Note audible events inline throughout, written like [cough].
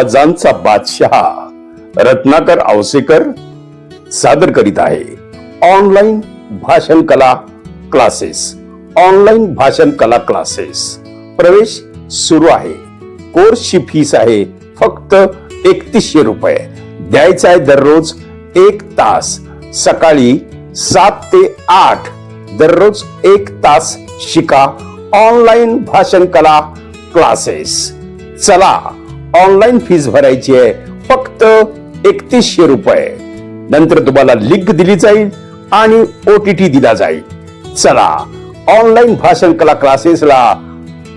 आवाजांचा बादशहा रत्नाकर आवसेकर सादर करीत आहे. ऑनलाईन भाषण कला क्लासेस ऑनलाईन भाषण कला क्लासेस प्रवेश सुरू आहे. कोर्सची फीस आहे फक्त एकतीसशे रुपये. द्यायचा आहे दररोज एक तास. सकाळी सात ते आठ. दररोज एक तास शिका. ऑनलाईन भाषण कला क्लासेस चला. ऑनलाईन फीस भरायची आहे फक्त एकतीसशे रुपये. नंतर तुम्हाला लिंक दिली जाईल आणि ओटीटी दिला जाईल. चला ऑनलाईन भाषण कला क्लासेसला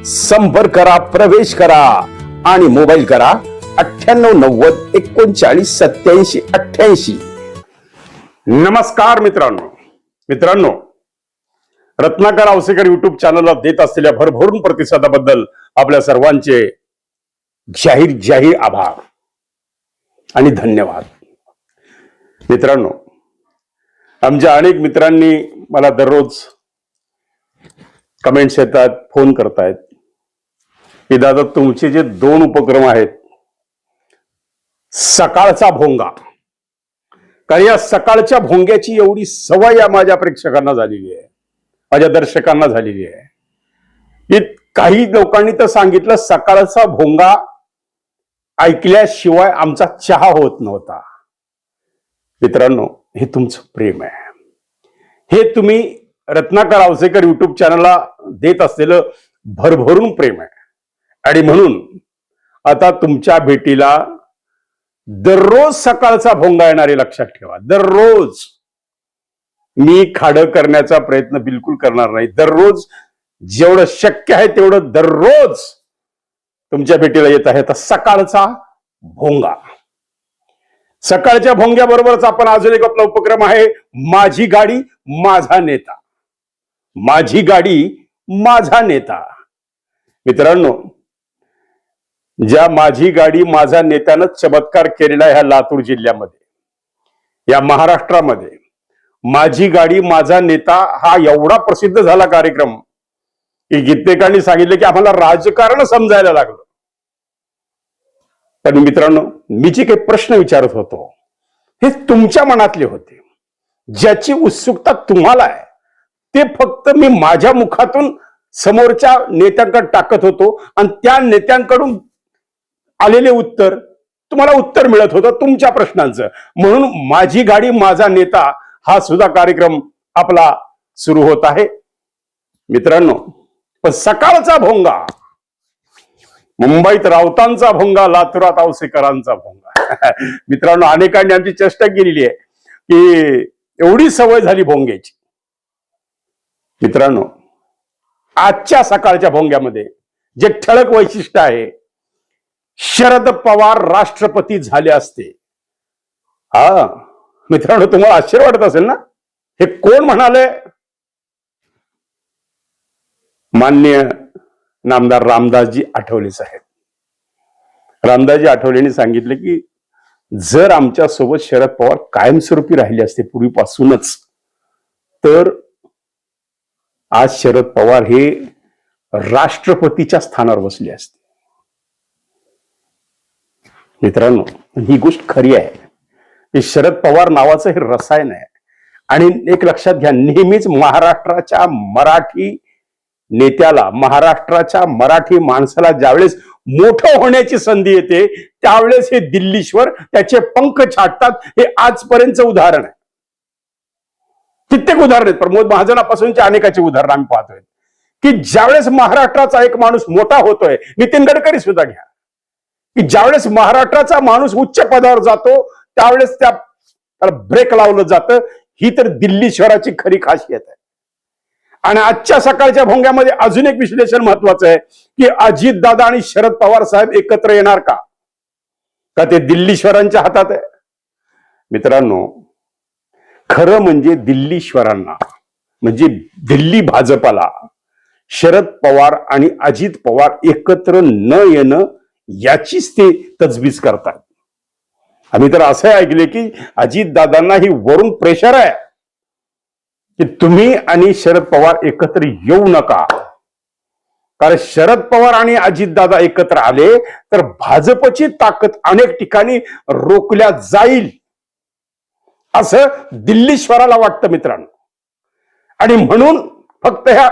संपर्क करा प्रवेश करा आणि मोबाईल करा अठ्ठ्याण्णव नव्वद एकोणचाळीस सत्याऐंशी अठ्ठ्याऐंशी. नमस्कार मित्रांनो. मित्रांनो रत्नाकर आवसेकर युट्यूब चॅनलला देत असलेल्या भरभरून प्रतिसादाबद्दल आपल्या सर्वांचे जाहीर जाहीर आभार आणि धन्यवाद. मित्रांनो आमच्या अनेक मित्रांनी मला दररोज कमेंट्स येतात फोन करतायत. की दादा तुमचे जे दोन उपक्रम आहेत सकाळचा भोंगा. कारण या सकाळच्या भोंग्याची एवढी सवय या माझ्या प्रेक्षकांना झालेली आहे माझ्या दर्शकांना झालेली आहे. की काही लोकांनी तर सांगितलं सकाळचा भोंगा ऐकल्याशिवाय आमचा चहा होत नव्हता. मित्रांनो हे तुमचं प्रेम आहे. हे तुम्ही रत्नाकर आवसेकर युट्यूब चॅनलला देत असलेलं भरभरून प्रेम आहे. आणि म्हणून आता तुमच्या भेटीला दररोज सकाळचा भोंगा येणारे लक्षात ठेवा. दररोज. मी खाडं करण्याचा प्रयत्न बिलकुल करणार नाही. दररोज जेवढं शक्य आहे तेवढं दररोज तुमच्या भेटीला येत आहे. तर सकाळचा भोंगा. सकाळच्या भोंग्याबरोबरच आपण अजून एक आपला उपक्रम आहे. माझी गाडी माझा नेता. माझी गाडी माझा नेता. मित्रांनो ज्या माझी गाडी माझा नेत्यानं चमत्कार केलेला आहे ह्या लातूर जिल्ह्यामध्ये या महाराष्ट्रामध्ये माझी गाडी माझा नेता हा एवढा प्रसिद्ध झाला कार्यक्रम की कित्येकांनी सांगितलं की आम्हाला राजकारण समजायला लागलं. पण मित्रांनो मी जे काही प्रश्न विचारत होतो हे तुमच्या मनातले होते. ज्याची उत्सुकता तुम्हाला आहे ते फक्त मी माझ्या मुखातून समोरच्या नेत्यांकडे टाकत होतो आणि त्या नेत्यांकडून आलेले उत्तर तुम्हाला उत्तर मिळत होतं तुमच्या प्रश्नांचं. म्हणून माझी गाडी माझा नेता हा सुद्धा कार्यक्रम आपला सुरू होत आहे. मित्रांनो पण सकाळचा भोंगा मुंबईत राऊतांचा भोंगा लातुरात आवसेकरांचा भोंगा. [laughs] मित्रांनो अनेकांनी आमची चेष्टा केलेली आहे की एवढी सवय झाली भोंग्याची. मित्रांनो आजच्या सकाळच्या भोंग्यामध्ये जे ठळक वैशिष्ट्य आहे शरद पवार राष्ट्रपती झाले असते. हा मित्रांनो तुम्हाला आश्चर्य वाटत असेल ना? हे कोण म्हणाले? मान्य नामदार रामदासजी आठवले साहेब. रामदासजी आठवलेंनी सांगितले की जर आमच्यासोबत शरद पवार कायमस्वरूपी राहिले असते पूर्वीपासूनच तर आज शरद पवार हे राष्ट्रपतीच्या स्थानावर बसले असते. मित्रांनो ही गोष्ट खरी आहे. की शरद पवार नावाचं हे रसायन आहे. आणि एक लक्षात घ्या नेहमीच महाराष्ट्राच्या मराठी नेत्याला महाराष्ट्राच्या मराठी माणसाला ज्यावेळेस मोठं होण्याची संधी येते त्यावेळेस हे दिल्लीश्वर त्याचे पंख छाटतात हे आजपर्यंत उदाहरण आहे. कित्येक उदाहरण आहेत प्रमोद महाजनापासूनचे अनेकाचे उदाहरण आम्ही पाहतोय. की ज्यावेळेस महाराष्ट्राचा एक माणूस मोठा होतोय नितीन गडकरी सुद्धा घ्या. की ज्यावेळेस महाराष्ट्राचा माणूस उच्च पदावर जातो त्यावेळेस त्या त्याला ब्रेक लावलं जातं ही तर दिल्ली शहराची खरी खासियत आहे. आणि आजच्या सकाळच्या भोंग्यामध्ये अजून एक विश्लेषण महत्वाचं आहे की अजित दादा आणि शरद पवार साहेब एकत्र येणार का? का ते दिल्लीश्वरांच्या हातात आहे? मित्रांनो खरं म्हणजे दिल्लीश्वरांना म्हणजे दिल्ली भाजपाला शरद पवार आणि अजित पवार एकत्र न येणं याचीच ते तजवीज करतात आम्ही तर असं ऐकले की अजित दादांना ही वरून प्रेशर आहे. की तुम्ही आणि शरद पवार एकत्र येऊ नका. कारण शरद पवार आणि अजितदादा एकत्र आले तर भाजपची ताकद अनेक ठिकाणी रोखल्या जाईल. असं दिल्लीश्वराला वाटतं मित्रांनो. आणि म्हणून फक्त ह्या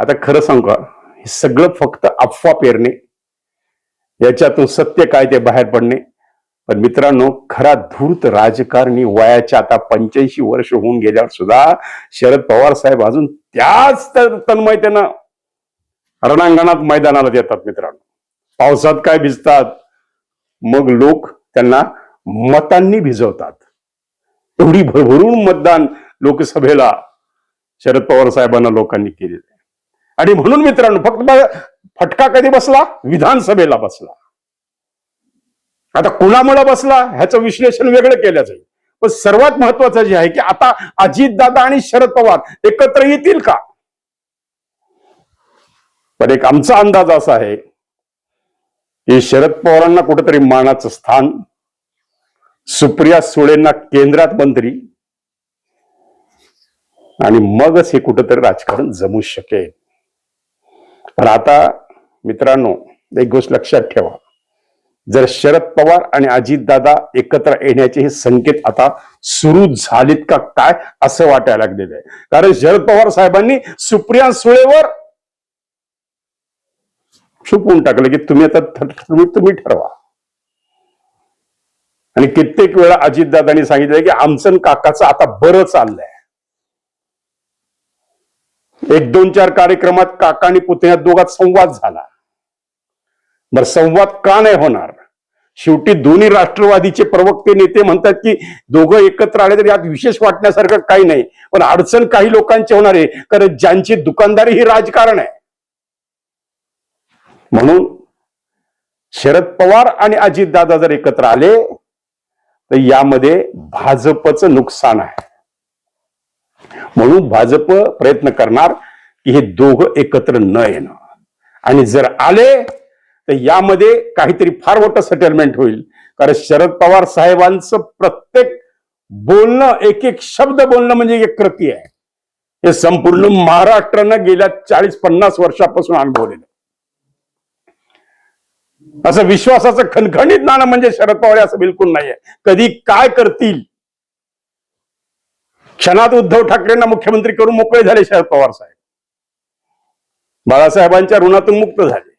आता खरं सांगू हे सगळं फक्त अफवा पेरणे याच्यातून सत्य काय ते बाहेर पडणे पण मित्रांनो खरा धूर्त राजकारणी वयाच्या आता पंच्याऐंशी वर्ष होऊन गेल्यावर सुद्धा शरद पवार साहेब अजून त्याच तन्मयतेनं रणांगणात मैदानाला देतात मित्रांनो. पावसात काय भिजतात? मग लोक त्यांना मतांनी भिजवतात. एवढी भरभरून मतदान लोकसभेला शरद पवार साहेबांना लोकांनी केलेलं आहे. आणि म्हणून मित्रांनो फक्त फटका कधी बसला? विधानसभेला बसला. आता कुणामुळे बसला? ह्याचं विश्लेषण वेगळं केलं जाईल पण सर्वात महत्वाचं जे आहे की आता अजितदादा आणि शरद पवार एकत्र येतील का? पण एक आमचा अंदाज असा आहे की शरद पवारांना कुठेतरी मानाचं स्थान सुप्रिया सुळेंना केंद्रात मंत्री आणि मगच हे कुठंतरी राजकारण जमू शकेल. पण आता मित्रांनो एक गोष्ट लक्षात ठेवा. जर शरद पवार आणि अजितदादा एकत्र येण्याचे हे संकेत आता सुरू झालेत का काय असं वाटायला लागलेलं आहे. कारण शरद पवार साहेबांनी सुप्रिया सुळेवर छुपवून टाकलं की तुम्ही आता तुम्ही ठरवा. आणि कित्येक वेळा अजितदादांनी सांगितलं की आमचं काकाचं आता बरं चाललंय. एक दोन चार कार्यक्रमात काका आणि पुतण्यात दोघात संवाद झाला. बर संवाद का नाही होणार? शेवटी दोन्ही राष्ट्रवादीचे प्रवक्ते नेते म्हणतात की दोघं एकत्र आले तर यात विशेष वाटण्यासारखं काही नाही. पण अडचण काही लोकांची होणार आहे कारण ज्यांची दुकानदारी ही राजकारण आहे. म्हणून शरद पवार आणि अजितदादा जर एकत्र आले तर यामध्ये भाजपचं नुकसान आहे. म्हणून भाजप प्रयत्न करणार की हे दोघं एकत्र न येणं. आणि जर आले तर यामध्ये काहीतरी फार मोठं सेटलमेंट होईल. कारण शरद पवार साहेबांचं प्रत्येक बोलणं एक एक शब्द बोलणं म्हणजे एक कृती आहे. हे संपूर्ण महाराष्ट्रानं गेल्या चाळीस पन्नास वर्षापासून अनुभवलेलं असं विश्वासाचं खणखणीत नाणं म्हणजे शरद पवार असं बिलकुल नाहीये. कधी काय करतील? क्षणात उद्धव ठाकरेंना मुख्यमंत्री करून मोकळे झाले शरद पवार साहेब. बाळासाहेबांच्या ऋणातून मुक्त झाले.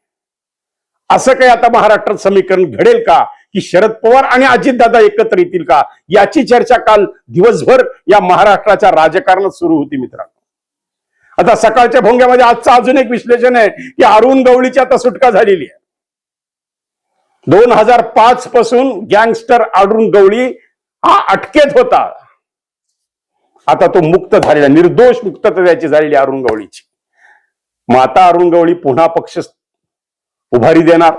असं काही आता महाराष्ट्रात समीकरण घडेल का? की शरद पवार आणि अजितदादा एकत्र येतील का? याची चर्चा काल दिवसभर या महाराष्ट्राच्या राजकारणात सुरू होती मित्रांनो. आता सकाळच्या भोंग्यामध्ये आजचं अजून एक विश्लेषण आहे की अरुण गवळीची आता सुटका झालेली आहे. दोन हजार पाच पासून गँगस्टर अरुण गवळी हा अटकेत होता. आता तो मुक्त झालेला निर्दोष मुक्तता त्याची झालेली अरुण गवळीची. मग आता अरुण गवळी पुन्हा पक्ष उभारी देणार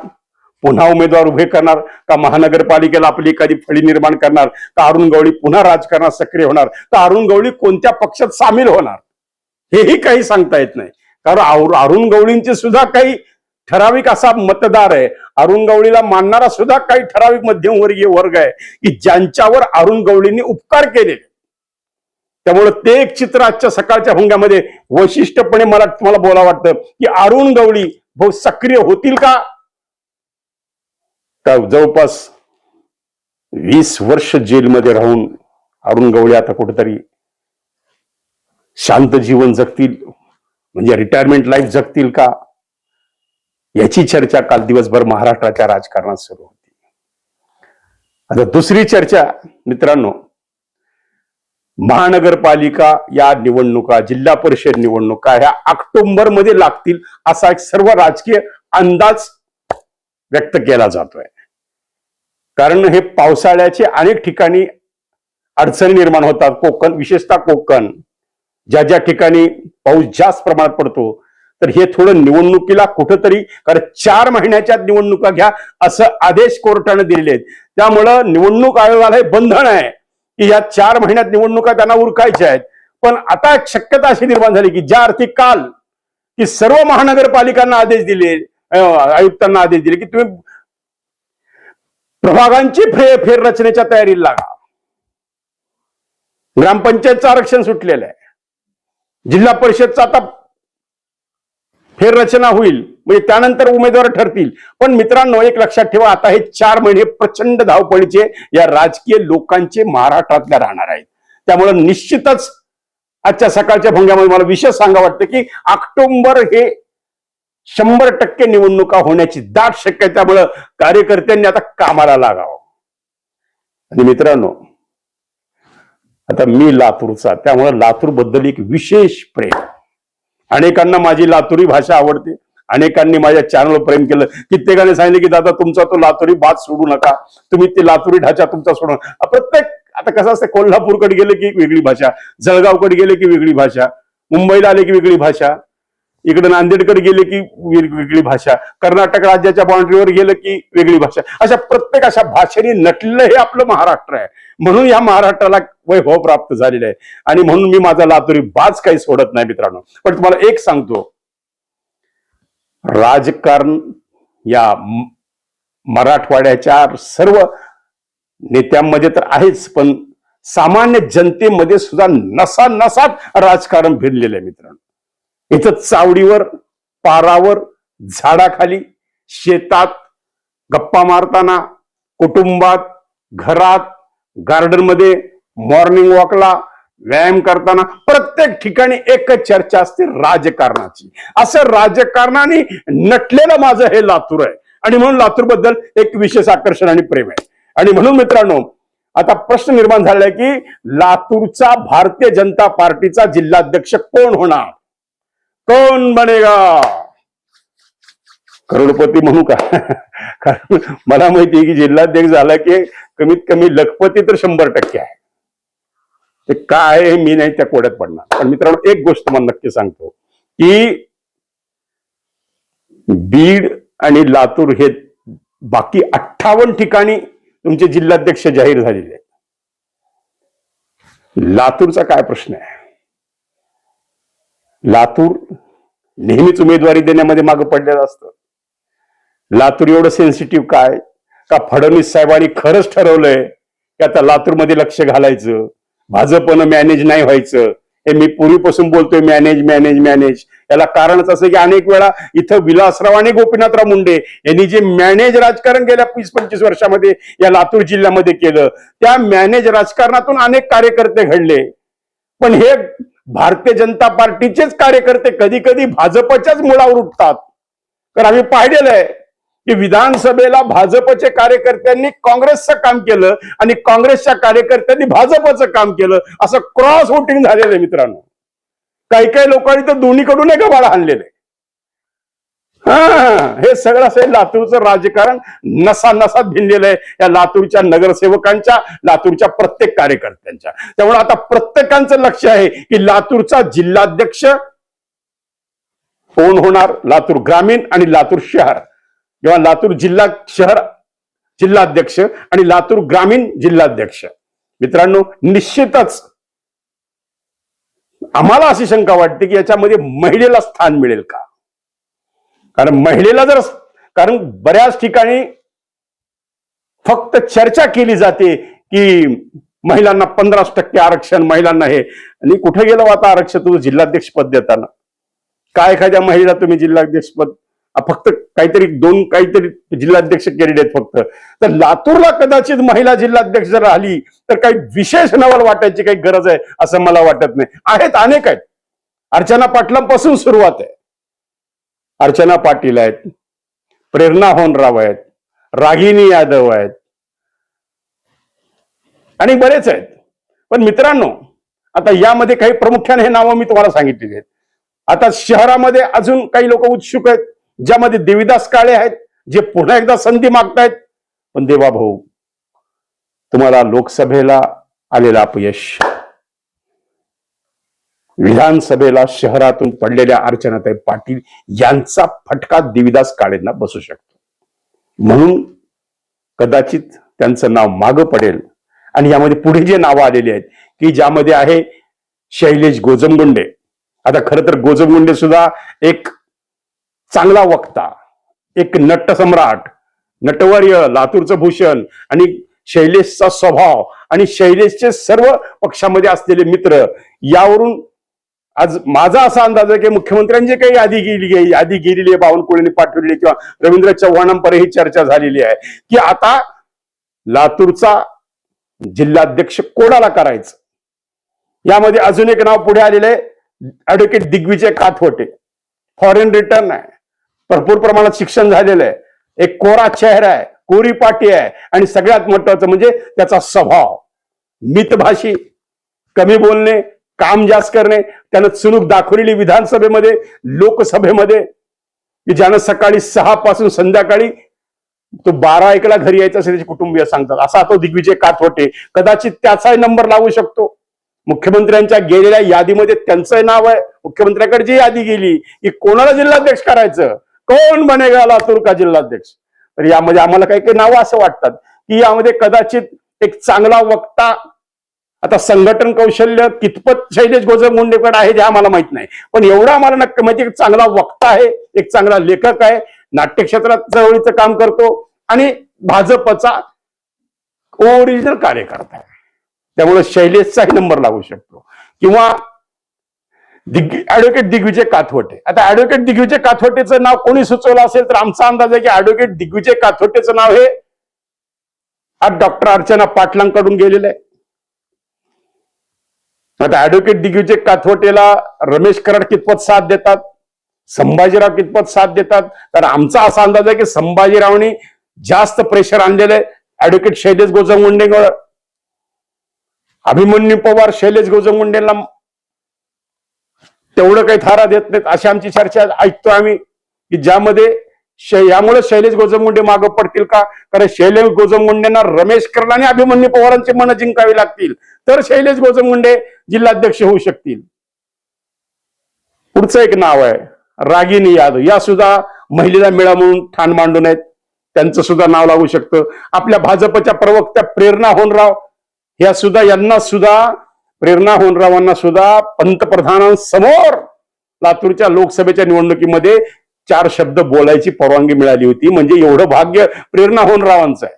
पुन्हा उमेदवार उभे करणार का महानगरपालिकेला आपली एखादी फळी निर्माण करणार का अरुण गवळी पुन्हा राजकारणात सक्रिय होणार का अरुण गवळी कोणत्या पक्षात सामील होणार? हेही काही सांगता येत नाही. कारण अरुण गवळींचे सुद्धा काही ठराविक असा मतदार आहे. अरुण गवळीला मानणारा सुद्धा काही ठराविक मध्यमवर्गीय वर्ग आहे की ज्यांच्यावर अरुण गवळींनी उपकार केले त्यामुळे ते एक चित्र आजच्या सकाळच्या भंग्यामध्ये वैशिष्ट्यपणे मला तुम्हाला बोला वाटतं की अरुण गवळी भाऊ सक्रिय होतील का? जवळपास वीस वर्ष जेलमध्ये राहून अरुण गवळी आता कुठेतरी शांत जीवन जगतील? म्हणजे रिटायरमेंट लाईफ जगतील का? याची चर्चा काल दिवसभर महाराष्ट्राच्या राजकारणात सुरू होती. आता दुसरी चर्चा मित्रांनो महानगरपालिका या निवडणुका जिल्हा परिषद निवडणुका ह्या ऑक्टोबरमध्ये लागतील असा एक सर्व राजकीय अंदाज व्यक्त केला जातोय. कारण हे पावसाळ्याचे अनेक ठिकाणी अडचणी निर्माण होतात. कोकण विशेषतः कोकण ज्या ज्या ठिकाणी पाऊस जास्त प्रमाणात पडतो तर हे थोडं निवडणुकीला कुठंतरी कारण चार महिन्याच्या निवडणुका घ्या असं आदेश कोर्टाने दिलेले आहेत. त्यामुळं निवडणूक आयोगाला हे बंधन आहे. की या चार महिन्यात निवडणुका त्यांना उरकायच्या आहेत. पण आता एक शक्यता अशी निर्माण झाली की ज्या अर्थी काल की सर्व महानगरपालिकांना आदेश दिले अं, आयुक्तांना आदेश दिले की तुम्ही प्रभागांची फे फेररचनेच्या तयारीला लागा. ग्रामपंचायतचं आरक्षण सुटलेलं आहे. जिल्हा परिषदचा आता फेररचना होईल. म्हणजे त्यानंतर उमेदवार ठरतील. पण मित्रांनो एक लक्षात ठेवा आता हे चार महिने प्रचंड धावपळीचे या राजकीय लोकांचे महाराष्ट्रातल्या राहणार आहेत. त्यामुळे निश्चितच आजच्या सकाळच्या भंग्यामध्ये मला विशेष सांगा वाटतं की ऑक्टोबर हे शंभर टक्के निवडणुका होण्याची दाट शक्यता त्यामुळं कार्यकर्त्यांनी आता कामाला लागावं. आणि मित्रांनो आता मी लातूरचा त्यामुळे लातूरबद्दल एक विशेष प्रेम. अनेकांना माझी लातुरी भाषा आवडते. अनेकांनी माझ्या चॅनलवर प्रेम केलं. कित्येकाने सांगितलं की दादा तुमचा तो लातुरी बाद सोडू नका. तुम्ही ते लातुरी ढाचा तुमचा सोडू. नका प्रत्येक आता कसं असतं कोल्हापूरकडे गेले की वेगळी भाषा जळगावकडे गेले की वेगळी भाषा मुंबईला आले की वेगळी भाषा इकडे नांदेडकडे गेले की वेगळी भाषा कर्नाटक राज्याच्या बाउंड्रीवर गेलं की वेगळी भाषा. अशा प्रत्येक अशा भाषेने नटलेलं हे आपलं महाराष्ट्र आहे. म्हणून या महाराष्ट्राला वैभव हो प्राप्त झालेलं आहे. आणि म्हणून मी माझा लातुरी बाज काही सोडत नाही मित्रांनो. पण तुम्हाला एक सांगतो. राजकारण या मराठवाड्याच्या सर्व नेत्यांमध्ये तर आहेच पण सामान्य जनतेमध्ये सुद्धा नसा नसात राजकारण भिरलेलं आहे मित्रांनो. इथं चावडीवर पारावर झाडाखाली शेतात गप्पा मारताना कुटुंबात घरात गार्डनमध्ये मॉर्निंग वॉकला व्यायाम करताना प्रत्येक ठिकाणी एकच चर्चा असते राजकारणाची. असं राजकारणाने नटलेलं माझं हे लातूर आहे. आणि म्हणून लातूरबद्दल एक विशेष आकर्षण आणि प्रेम आहे. आणि म्हणून मित्रांनो आता प्रश्न निर्माण झालाय की लातूरचा भारतीय जनता पार्टीचा जिल्हाध्यक्ष कोण होणार? कोण बनेगा? करोडपती म्हणू का? [laughs] कारण मला माहिती आहे की जिल्हाध्यक्ष झाला की कमीत कमी लखपती तर शंभर टक्के आहे. ते काय आहे मी नाही त्या कोड्यात पडणार. पण मित्रांनो एक गोष्ट मला नक्की सांगतो की बीड आणि लातूर हे बाकी अठ्ठावन्न ठिकाणी तुमचे जिल्हाध्यक्ष जाहीर झालेले आहेत. लातूरचा काय प्रश्न आहे? लातूर नेहमीच उमेदवारी देण्यामध्ये मागे पडलेलं असतं. लातूर एवढं सेन्सिटिव्ह काय? का फडणवीस साहेबांनी खरंच ठरवलंय की आता लातूरमध्ये लक्ष घालायचं? भाजपनं मॅनेज नाही व्हायचं. हे मी पूर्वीपासून बोलतोय मॅनेज मॅनेज मॅनेज याला कारणच असं की अनेक वेळा इथं विलासराव आणि गोपीनाथराव मुंडे यांनी जे मॅनेज राजकारण गेल्या वीस पंचवीस वर्षामध्ये या लातूर जिल्ह्यामध्ये केलं त्या मॅनेज राजकारणातून अनेक कार्यकर्ते घडले. पण हे भारतीय जनता पार्टीचेच कार्यकर्ते कधी कधी भाजपच्याच मुळावर उठतात. तर आम्ही पाहिलेलं आहे की विधानसभेला भाजपचे कार्यकर्त्यांनी काँग्रेसचं काम केलं आणि काँग्रेसच्या कार्यकर्त्यांनी भाजपचं काम केलं असं क्रॉस वोटिंग झालेलं आहे मित्रांनो. काही काही लोकांनी तर दोन्हीकडून एक बाळा आणलेलं आहे. हा हे सगळं असं लातूरचं राजकारण नसा नसात भिनलेलं आहे. या लातूरच्या नगरसेवकांच्या लातूरच्या प्रत्येक कार्यकर्त्यांच्या. त्यामुळे आता प्रत्येकांचं लक्ष आहे की लातूरचा जिल्हाध्यक्ष कोण होणार? लातूर ग्रामीण आणि लातूर शहर. किंवा लातूर जिल्हा शहर जिल्हाध्यक्ष आणि लातूर ग्रामीण जिल्हाध्यक्ष. मित्रांनो निश्चितच आम्हाला अशी शंका वाटते की याच्यामध्ये महिलेला स्थान मिळेल का? कारण महिलेला जर कारण बऱ्याच ठिकाणी फक्त चर्चा केली जाते की महिलांना पंधरा टक्के आरक्षण महिलांना हे. आणि कुठे गेलं आता आरक्षण? तुम्ही जिल्हाध्यक्ष पद देताना. काय एखाद्या महिला तुम्ही जिल्हाध्यक्ष पद फक्त काहीतरी दोन काहीतरी जिल्हाध्यक्ष कॅन्डिडेट फक्त. तर लातूरला कदाचित महिला जिल्हाध्यक्ष जर आली तर काही विशेष नवल वाटायची काही गरज आहे असं मला वाटत नाही. आहेत अनेक आहेत. अर्चना पाटलांपासून सुरुवात आहे. अर्चना पाटील आहेत. प्रेरणा होनराव आहेत. रागिनी यादव आहेत. आणि बरेच आहेत. पण मित्रांनो आता यामध्ये काही प्रामुख्याने हे नावं मी तुम्हाला सांगितलेली आहेत. आता शहरामध्ये अजून काही लोक उत्सुक आहेत. ज्यामध्ये देविदास काळे आहेत जे पुन्हा एकदा संधी मागतायत पण देवा भाऊ तुम्हाला लोकसभेला आलेलं अपयश विधानसभेला शहरातून पडलेल्या अर्चनाताई पाटील यांचा फटका देविदास काळेंना बसू शकतो. म्हणून कदाचित त्यांचं नाव मागं पडेल आणि यामध्ये पुढे जे नावं आलेली आहेत की ज्यामध्ये आहे शैलेश गोजमगुंडे. आता खरं तर गोजमगुंडे सुद्धा एक चांगला वक्ता एक नटसम्राट नटवर्य लातूरचं भूषण आणि शैलेशचा स्वभाव आणि शैलेशचे सर्व पक्षामध्ये असलेले मित्र यावरून आज माझा असा अंदाज आहे की मुख्यमंत्र्यांची काही यादी गेली आहे यादी गेलेली आहे बावनकुळेने पाठवलेली किंवा रवींद्र चव्हाणांपर्यंत ही चर्चा झालेली आहे की आता लातूरचा जिल्हाध्यक्ष कोणाला करायचं? यामध्ये अजून एक नाव पुढे आलेलं आहे advocate Digvijay Kathwate. Foreign return आहे. भरपूर प्रमाणात शिक्षण झालेलं आहे. एक कोरा चेहरा आहे कोरी पाटी आहे आणि सगळ्यात महत्वाचं म्हणजे त्याचा स्वभाव. मितभाषी कमी बोलणे काम जास्त करणे त्यानं चुणूक दाखवलेली विधानसभेमध्ये लोकसभेमध्ये की ज्यानं सकाळी सहा पासून संध्याकाळी तो बारा एकला घरी यायचा असेल त्याचे कुटुंबीय सांगतात. असा तो दिग्विजय काथवटे. कदाचित त्याचाही नंबर लावू शकतो. मुख्यमंत्र्यांच्या गेलेल्या यादीमध्ये त्यांचंही नाव आहे. मुख्यमंत्र्याकडे जी यादी गेली की कोणाला जिल्हाध्यक्ष करायचं? कोण बनेगा लातूर का जिल्हाध्यक्ष? तर यामध्ये आम्हाला काही काही नावं असं वाटतात की यामध्ये कदाचित एक चांगला वक्ता आता संघटन कौशल्य कितपत शैलेश गोजर मुंडेकडे आहे हे आम्हाला माहीत नाही. पण एवढं आम्हाला नक्की माहिती एक की चांगला वक्ता आहे एक चांगला लेखक आहे नाट्यक्षेत्रात चळवळीचं काम करतो आणि भाजपचा ओरिजिनल कार्यकर्ता आहे. त्यामुळे शैलेशचाही नंबर लागू शकतो. किंवा दिग् ऍडव्होकेट दिग्विजय काथवटे. आता ऍडव्होकेट दिग्विजय काथवटेचं नाव कोणी सुचवलं असेल तर आमचा अंदाज आहे की ऍडव्होकेट दिग्विजय काथवटेचं नाव हे आज डॉक्टर अर्चना पाटलांकडून गेलेलं आहे. आता ऍडव्होकेट दिग्विजय काथवटेला रमेश कराड कितपत साथ देतात? संभाजीराव कितपत साथ देतात? तर आमचा असा अंदाज आहे की संभाजीरावनी जास्त प्रेशर आणलेलं आहे. ऍडव्होकेट शैलेश गोजमगुंडेंवर. अभिमन्यू पवार शैलेश गोजमगुंडेला तेवढं काही थारा देत नाहीत अशी आमची चर्चा ऐकतो आम्ही की ज्यामध्ये शै- यामुळे शैलेश गोजमगुंडे मागं पडतील का? कारण शैलेश गोजमगुंडेंना रमेश करला आणि अभिमन्यू पवारांची मनं जिंकावी लागतील. तर शैलेश गोजमगुंडे जिल्हाध्यक्ष होऊ शकतील. पुढचं एक नाव आहे रागिनी यादव. या सुद्धा महिलेला मिळा म्हणून ठाण मांडून आहेत त्यांचं सुद्धा नाव लागू शकतं. आपल्या भाजपच्या प्रवक्त्या प्रेरणा होनराव ह्या सुद्धा यांना सुद्धा प्रेरणा होनरावांना सुद्धा पंतप्रधानांसमोर लातूरच्या लोकसभेच्या निवडणुकीमध्ये चार शब्द बोलायची परवानगी मिळाली होती. म्हणजे एवढं भाग्य प्रेरणा होनरावांचं आहे.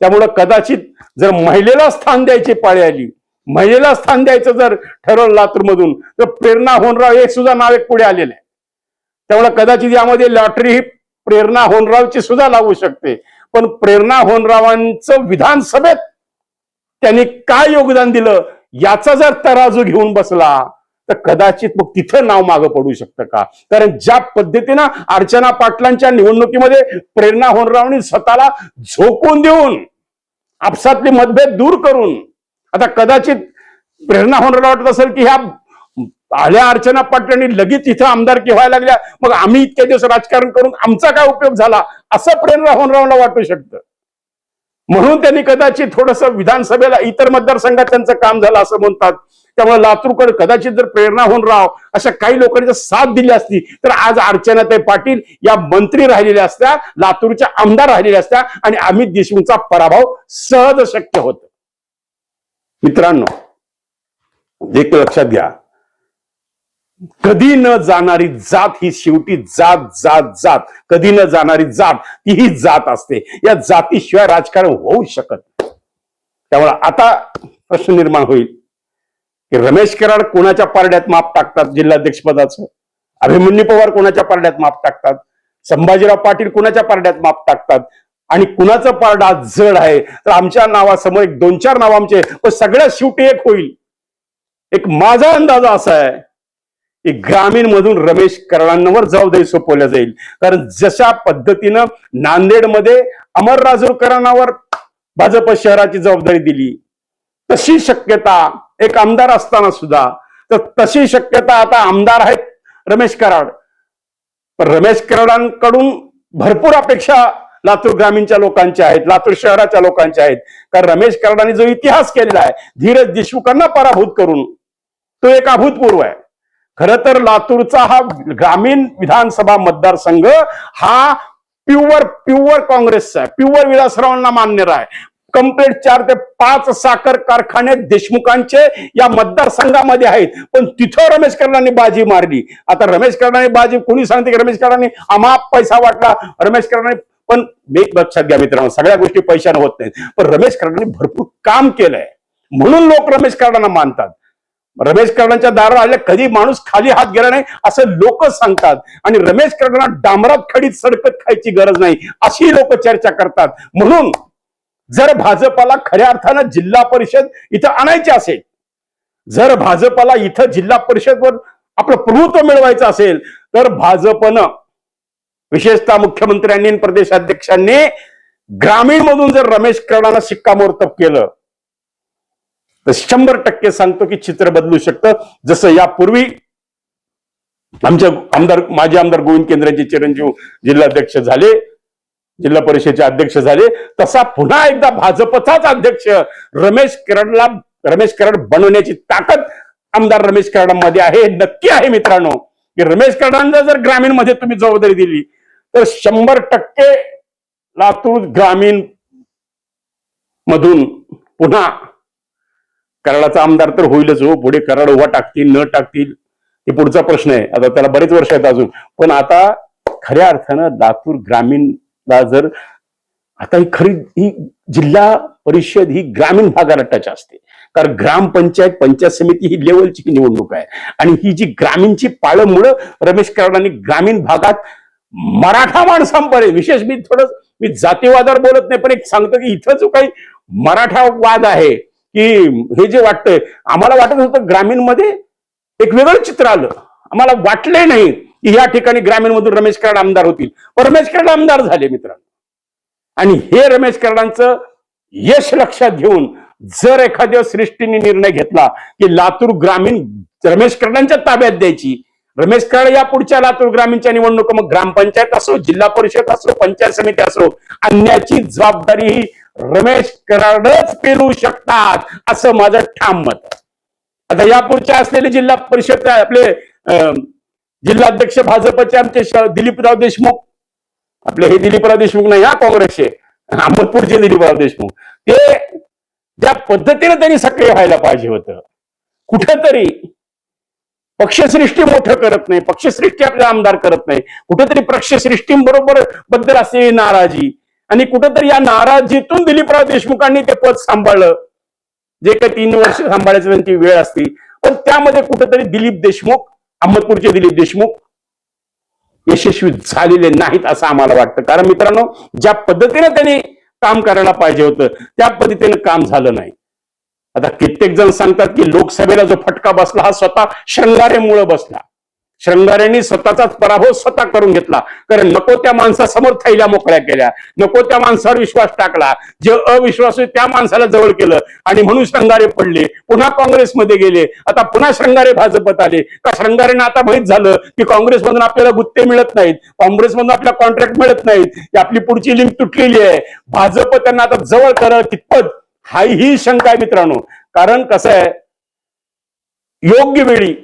त्यामुळं कदाचित जर महिलेला स्थान द्यायची पाळी आली महिलेला स्थान द्यायचं जर ठरवलं लातूरमधून तर प्रेरणा होनराव हे सुद्धा नाव एक पुढे आलेलं आहे. त्यामुळे कदाचित यामध्ये लॉटरी ही प्रेरणा होनरावची सुद्धा लागू शकते. पण प्रेरणा होनरावांचं विधानसभेत त्यांनी काय योगदान दिलं? याचा जर तराजू घेऊन बसला तर कदाचित मग तिथं नाव मागं पडू शकतं का? कारण ज्या पद्धतीनं अर्चना पाटलांच्या निवडणुकीमध्ये प्रेरणा होनरावनी स्वतःला झोकून देऊन आपसातले मतभेद दूर करून आता कदाचित प्रेरणा होणारा वाटत असेल की ह्या आल्या अर्चना पाटलांनी लगेच इथं आमदार व्हायला लागल्या मग आम्ही इतक्या दिवस राजकारण करून आमचा काय उपयोग झाला? असं प्रेरणा होनरावला वाटू शकतं. म्हणून त्यांनी कदाचित थोडस विधानसभेला इतर मतदारसंघात त्यांचं काम झालं असं म्हणतात. त्यामुळे लातूरकडे कदाचित जर प्रेरणा होऊन राव अशा काही लोकांनी जर साथ दिली असती तर आज अर्चनाताई पाटील या मंत्री राहिलेल्या असत्या लातूरच्या आमदार राहिलेल्या असत्या आणि अमित देशमुखचा पराभव सहज शक्य होत. मित्रांनो एक लक्षात घ्या. कधी न जाणारी जात ही शेवटी जात जात जात. कधी न जाणारी जात ती ही जात असते. या जातीशिवाय राजकारण होऊ शकत त्यामुळे आता प्रश्न निर्माण होईल की रमेश कराड कोणाच्या पारड्यात माप टाकतात जिल्हाध्यक्षपदाचं अभिमन्यू पवार कोणाच्या पारड्यात माप टाकतात? संभाजीराव पाटील कोणाच्या पारड्यात माप टाकतात? आणि कुणाचं पारडा जड आहे? तर आमच्या नावासमोर एक दोन चार नाव आमचे पण सगळ्यात शेवटी एक होईल. एक माझा अंदाज असा आहे. ग्रामीण मधून रमेश कराडांवर जबाबदारी सोपवल्या जाईल. कारण जशा पद्धतीनं नांदेडमध्ये अमर राजूरकरांवर भाजप शहराची जबाबदारी दिली तशी शक्यता एक आमदार असताना सुद्धा तर तशी शक्यता आता आमदार आहेत रमेश कराड. पण रमेश कराडांकडून भरपूर अपेक्षा लातूर ग्रामीणच्या लोकांच्या आहेत लातूर शहराच्या लोकांच्या आहेत. कारण रमेश कराडांनी जो इतिहास केलेला आहे धीरज देशमुखांना पराभूत करून तो एक अभूतपूर्व आहे. खर तर लातूरचा हा ग्रामीण विधानसभा मतदारसंघ हा प्युअर प्युअर काँग्रेसचा आहे. प्युअर विलासरावांना मान्य आहे कंप्लीट चार ते पाच साखर कारखाने देशमुखांचे या मतदारसंघामध्ये आहेत. पण तिथं रमेश कर्णांनी बाजी मारली. आता रमेश कर्णाने बाजी कोणी सांगते की रमेश कर्णांनी? अमाप पैसा वाटला. रमेश कर्णाने पण एक लक्षात घ्या मित्रांनो सगळ्या गोष्टी पैशाने होत नाहीत. पण रमेश कर्णांनी भरपूर काम केलंय. म्हणून लोक रमेश कर्णांना मानतात. रमेश कर्णाच्या दारावर आले कधी माणूस खाली हात गेला नाही असं लोक सांगतात. आणि रमेश कर्णाला डांबरात खडीत सडकत खायची गरज नाही अशी लोक चर्चा करतात. म्हणून जर भाजपाला खऱ्या अर्थानं जिल्हा परिषद इथं आणायची असेल जर भाजपाला इथं जिल्हा परिषदवर आपलं प्रभुत्व मिळवायचं असेल तर भाजपनं विशेषतः मुख्यमंत्र्यांनी प्रदेशाध्यक्षांनी ग्रामीण मधून जर रमेश कर्णाला शिक्कामोर्तब केलं तर शंभर टक्के सांगतो की चित्र बदलू शकतं. जसं यापूर्वी आमच्या आमदार माजी आमदार गोविंद केंद्राचे चिरंजीव जिल्हाध्यक्ष झाले जिल्हा परिषदेचे अध्यक्ष झाले. तसा पुन्हा एकदा भाजपचाच अध्यक्ष रमेश कराडला रमेश कराड बनवण्याची ताकद आमदार रमेश कराडांमध्ये आहे. हे नक्की आहे मित्रांनो की रमेश कराडांना जर ग्रामीणमध्ये तुम्ही जबाबदारी दिली तर शंभर टक्के लातूर ग्रामीण मधून पुन्हा कराडाचा आमदार तर होईलच हो. पुढे कराड उभा टाकतील न टाकतील हे पुढचा प्रश्न आहे. आता त्याला बरेच वर्ष आहेत अजून. पण आता खऱ्या अर्थानं लातूर ग्रामीणला जर आता ही खरी ही जिल्हा परिषद ही ग्रामीण भागाला टच असते. कारण ग्रामपंचायत पंचायत समिती ही लेवलची निवडणूक आहे. आणि ही जी ग्रामीणची पाळंमुळं रमेश कराडांनी ग्रामीण भागात मराठा माणसांपर्यंत विशेष मी थोडं मी जातीवादावर बोलत नाही पण एक सांगतो की इथं जो काही मराठा वाद आहे की हे जे वाटतंय आम्हाला वाटत होतं ग्रामीणमध्ये एक वेगळं चित्र आलं. आम्हाला वाटले नाही की या ठिकाणी ग्रामीण मधून रमेश कराड आमदार होतील. पण रमेश कराड आमदार झाले मित्रांनो. आणि हे रमेश कराडांचं यश लक्षात घेऊन जर एखाद्या सृष्टीने निर्णय घेतला की लातूर ग्रामीण रमेश कराडांच्या ताब्यात द्यायची रमेश कराड या पुढच्या लातूर ग्रामीणच्या निवडणुका मग ग्रामपंचायत असो जिल्हा परिषद असो पंचायत समिती असो आणण्याची जबाबदारी ही रमेश कराडच पेरू शकतात असं माझं ठाम मत. आता यापूरच्या असलेले जिल्हा परिषद आपले जिल्हाध्यक्ष भाजपचे आमचे दिलीपराव देशमुख. आपले हे दिलीपराव देशमुख नाही हा काँग्रेसचे. अहमदपूरचे दिलीपराव देशमुख. ते ज्या पद्धतीने त्यांनी सक्रिय व्हायला पाहिजे होतं कुठेतरी पक्षसृष्टी मोठं करत नाही पक्षसृष्टी आपले आमदार करत नाही कुठेतरी पक्षसृष्टीबरोबरबद्दल असलेली नाराजी आणि कुठंतरी या नाराजीतून दिलीपराव देशमुखांनी ते पद सांभाळलं. जे काही तीन वर्ष सांभाळायची त्यांची वेळ असती. पण त्यामध्ये कुठंतरी दिलीप देशमुख अहमदपूरचे दिलीप देशमुख यशस्वी झालेले नाहीत असं आम्हाला वाटतं. कारण मित्रांनो ज्या पद्धतीने त्यांनी काम करायला पाहिजे होतं त्या पद्धतीने काम झालं नाही. आता कित्येक जण सांगतात की लोकसभेला जो फटका बसला हा स्वतः श्रंगारेमुळे बसला. शृंगारेंनी स्वतःचाच पराभव स्वतः करून घेतला. कारण नको त्या माणसासमोर थैल्या मोकळ्या केल्या. नको त्या माणसावर विश्वास टाकला. जे अविश्वास त्या माणसाला जवळ केलं आणि म्हणून श्रंगारे पडले. पुन्हा काँग्रेसमध्ये गेले. आता पुन्हा श्रंगारे भाजपत आले. का श्रंगारेंना आता माहीत झालं की काँग्रेसमधून आपल्याला गुत्ते मिळत नाहीत. काँग्रेसमधून आपल्याला कॉन्ट्रॅक्ट मिळत नाहीत. आपली पुढची लिंक तुटलेली आहे. भाजप त्यांना आता जवळ कर कितपत? हाही शंका आहे मित्रांनो. कारण कसं आहे? योग्य वेळी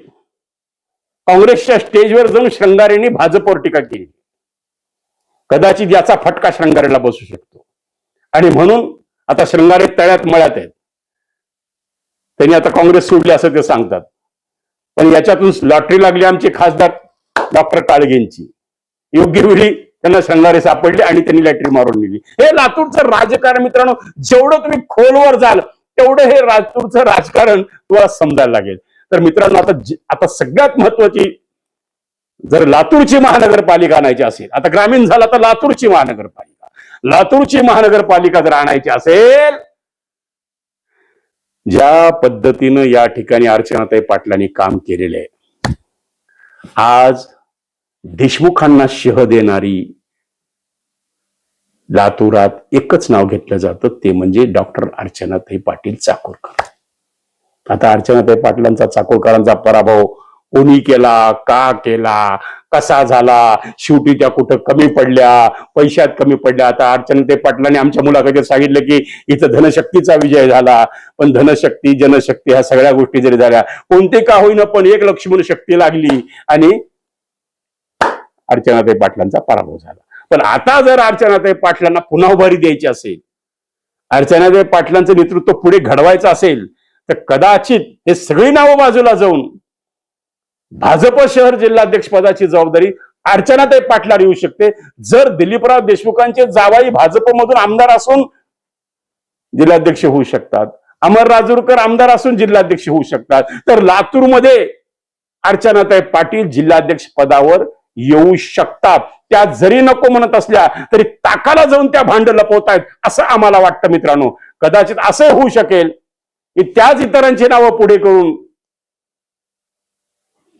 काँग्रेसच्या स्टेजवर जाऊन श्रंगारेने भाजपवर टीका केली. कदाचित याचा फटका श्रंगारेला बसू शकतो. आणि म्हणून आता श्रंगारे तळ्यात मळ्यात आहेत. त्यांनी आता काँग्रेस सोडली असं ते सांगतात. पण याच्यातून लॉटरी लागली आमचे खासदार डॉक्टर काळगेंची योग्य वेळी त्यांना श्रंगारे सापडले आणि त्यांनी लॅटरी मारून नेली. हे लातूरचं राजकारण मित्रांनो जेवढं तुम्ही खोलवर जाल तेवढं हे लातूरचं राजकारण तुम्हाला समजायला लागेल. तर मित्रांनो आता आता सगळ्यात महत्वाची जर लातूरची महानगरपालिका आणायची असेल आता ग्रामीण झाला तर लातूरची महानगरपालिका. लातूरची महानगरपालिका जर आणायची असेल ज्या पद्धतीनं या ठिकाणी अर्चनाताई पाटलांनी काम केलेलं आहे आज देशमुखांना शह देणारी लातूरात एकच नाव घेतलं जातं ते म्हणजे डॉक्टर अर्चनाताई पाटील चाकूरकर. आता अर्चनाताई पाटलांचा चाकूरकरांचा पराभव कोणी केला का केला कसा झाला शेवटी त्या कुठं कमी पडल्या पैशात कमी पडल्या. आता अर्चनाताई पाटलांनी आमच्या मुलाखतीत सांगितलं की इथं धनशक्तीचा विजय झाला पण धनशक्ती जनशक्ती ह्या सगळ्या गोष्टी जरी झाल्या कोणते का होईना पण एक लक्ष्मण शक्ती लागली आणि अर्चनाताई पाटलांचा पराभव झाला. पण आता जर अर्चनाताई पाटलांना पुन्हा उभारी द्यायची असेल अर्चनाताई पाटलांचं नेतृत्व पुढे घडवायचं असेल तर कदाचित हे सगळी नावं बाजूला जाऊन भाजप शहर जिल्हाध्यक्ष पदाची जबाबदारी अर्चनाताई पाटलावर येऊ शकते. जर दिलीपराव देशमुखांचे जावाई भाजपमधून आमदार असून जिल्हाध्यक्ष होऊ शकतात. अमर राजूरकर आमदार असून जिल्हाध्यक्ष होऊ शकतात. तर लातूरमध्ये अर्चनाताई पाटील जिल्हाध्यक्ष पदावर येऊ शकतात. त्या जरी नको म्हणत असल्या तरी ताकाला जाऊन त्या भांड लपवतायत असं आम्हाला वाटतं मित्रांनो. कदाचित असं होऊ शकेल. की त्याच इतरांची नावं पुढे करून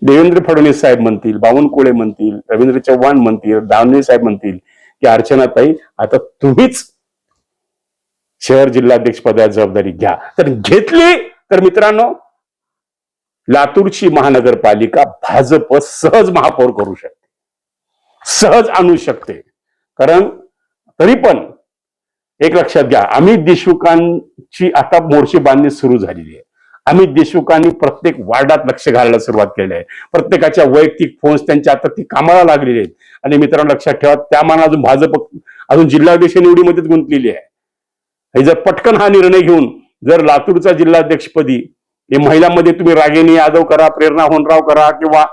देवेंद्र फडणवीस साहेब म्हणतील बावनकुळे म्हणतील रवींद्र चव्हाण म्हणतील दानवे साहेब म्हणतील की अर्चनाताई आता तुम्हीच शहर जिल्हाध्यक्ष पदाची जबाबदारी घ्या. तर घेतली. तर मित्रांनो लातूरची महानगरपालिका भाजप सहज महापौर करू शकते. सहज आणू शकते. कारण तरी पण एक लक्षात घ्या अमित देशमुखांची आता मोर्चे बांधणी सुरू झालेली आहे. अमित देशमुखांनी प्रत्येक वार्डात लक्ष घालायला सुरुवात केली आहे. प्रत्येकाच्या वैयक्तिक फोन्स त्यांच्या आता ती कामाला लागलेली आहेत. आणि मित्रांनो लक्षात ठेवा त्या मानाने अजून भाजप अजून जिल्हाध्यक्ष निवडीमध्येच गुंतलेली आहे. हे जर पटकन हा निर्णय घेऊन जर लातूरचा जिल्हाध्यक्षपदी हे महिलांमध्ये तुम्ही रागिनी यादव करा प्रेरणा होनराव करा किंवा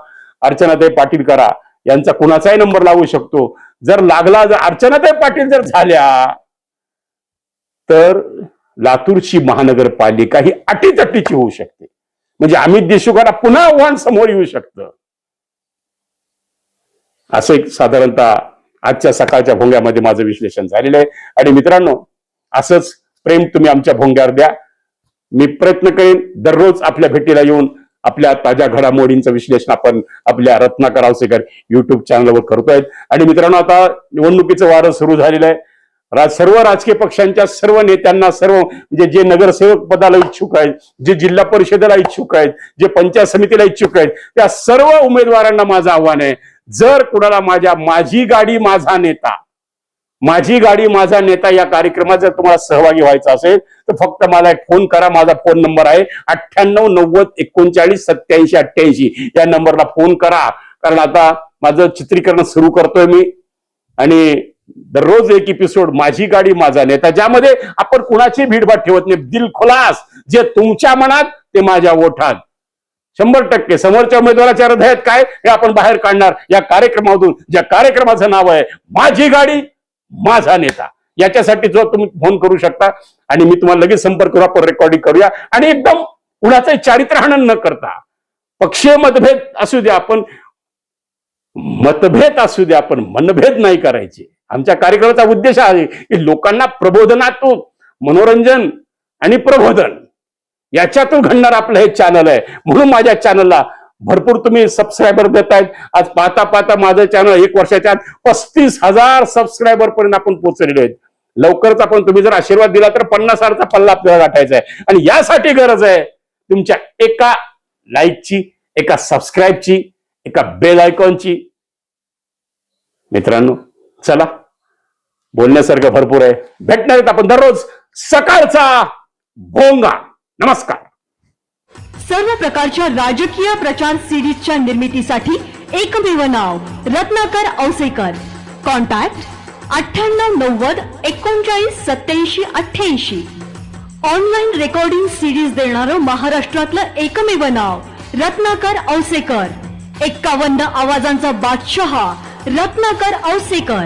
अर्चनाताई पाटील करा यांचा कुणाचाही नंबर लागू शकतो. जर लागला जर अर्चनाताई पाटील जर झाल्या तर लातूरची महानगरपालिका ही अटीतटीची होऊ शकते. म्हणजे अमित देशमुखांना पुन्हा आव्हान समोर येऊ शकतं. असं एक साधारणतः आजच्या सकाळच्या भोंग्यामध्ये माझं विश्लेषण झालेलं आहे. आणि मित्रांनो असंच प्रेम तुम्ही आमच्या भोंग्यावर द्या. मी प्रयत्न करेन दररोज आपल्या भेटीला येऊन आपल्या ताज्या घडामोडींचं विश्लेषण आपण आपल्या रत्नाकर आवसेकर युट्यूब चॅनलवर करतोय. आणि मित्रांनो आता निवडणुकीचं वारं सुरू झालेलं आहे. राज सर्व राजकीय पक्षांच्या सर्व नेत्यांना सर्व म्हणजे जे नगरसेवक पदाला इच्छुक आहेत जे जिल्हा परिषदेला इच्छुक आहेत जे पंचायत समितीला इच्छुक आहेत त्या सर्व उमेदवारांना माझं आव्हान आहे. जर कुणाला माझ्या माझी गाडी माझा नेता माझी गाडी माझा नेता या कार्यक्रमात जर तुम्हाला सहभागी व्हायचा असेल तर फक्त मला एक फोन करा. माझा फोन नंबर आहे अठ्ठ्याण्णव नव्वद एकोणचाळीस सत्याऐंशी अठ्ठ्याऐंशी. या नंबरला फोन करा. कारण आता माझं चित्रीकरण सुरू करतोय मी. आणि दररोज एक एपिसोड माझी गाडी माझा नेता ज्यामध्ये आपण कुणाची भीडभाड ठेवत नाही. दिल खुलास जे तुमच्या मनात ते माझ्या ओठात. शंभर टक्के. समोरच्या उमेदवाराच्या हृदयात काय? हे आपण बाहेर काढणार या कार्यक्रमामधून. ज्या कार्यक्रमाचं नाव आहे माझी गाडी माझा नेता. याच्यासाठी जो तुम्ही फोन करू शकता. आणि मी तुम्हाला लगेच संपर्क करू. आपण रेकॉर्डिंग करूया. आणि एकदम कुणाचं चारित्रहनन न करता. पक्षीय मतभेद असू द्या आपण. मतभेद असू द्या. आपण मनभेद नाही करायचे. आमच्या कार्यक्रमाचा उद्देश आहे की लोकांना प्रबोधनातून मनोरंजन आणि प्रबोधन याच्यातून घडणार आपलं हे चॅनल आहे. म्हणून माझ्या चॅनलला भरपूर तुम्ही सबस्क्रायबर देत आहेत आज पाहता पाहता माझं चॅनल एक वर्षाच्या आत पस्तीस हजार सबस्क्रायबर पर्यंत आपण पोहोचलेले आहेत. लवकरच आपण तुम्ही जर आशीर्वाद दिला तर पन्नास हजारचा पल्ला आपल्याला गाठायचा आहे. आणि यासाठी गरज आहे तुमच्या एका लाईकची एका सबस्क्राईबची एका बेल आयकॉनची मित्रांनो चला. बोलण्यासारखं भरपूर आहे. भेटणार आहेत आपण दररोज सकाळचा भोंगा. नमस्कार. सर्व प्रकारच्या राजकीय प्रचार सिरीजच्या निर्मितीसाठी एकमेव नाव रत्नाकर औसेकर. कॉन्टॅक्ट अठ्ठ्याण्णव नव्वद एकोणचाळीस सत्याऐंशी अठ्ठ्याऐंशी. ऑनलाईन रेकॉर्डिंग सिरीज देणारं महाराष्ट्रातलं एकमेव नाव रत्नाकर औसेकर. एक्कावन्न आवाजांचा बादशहा रत्नाकर औसेकर.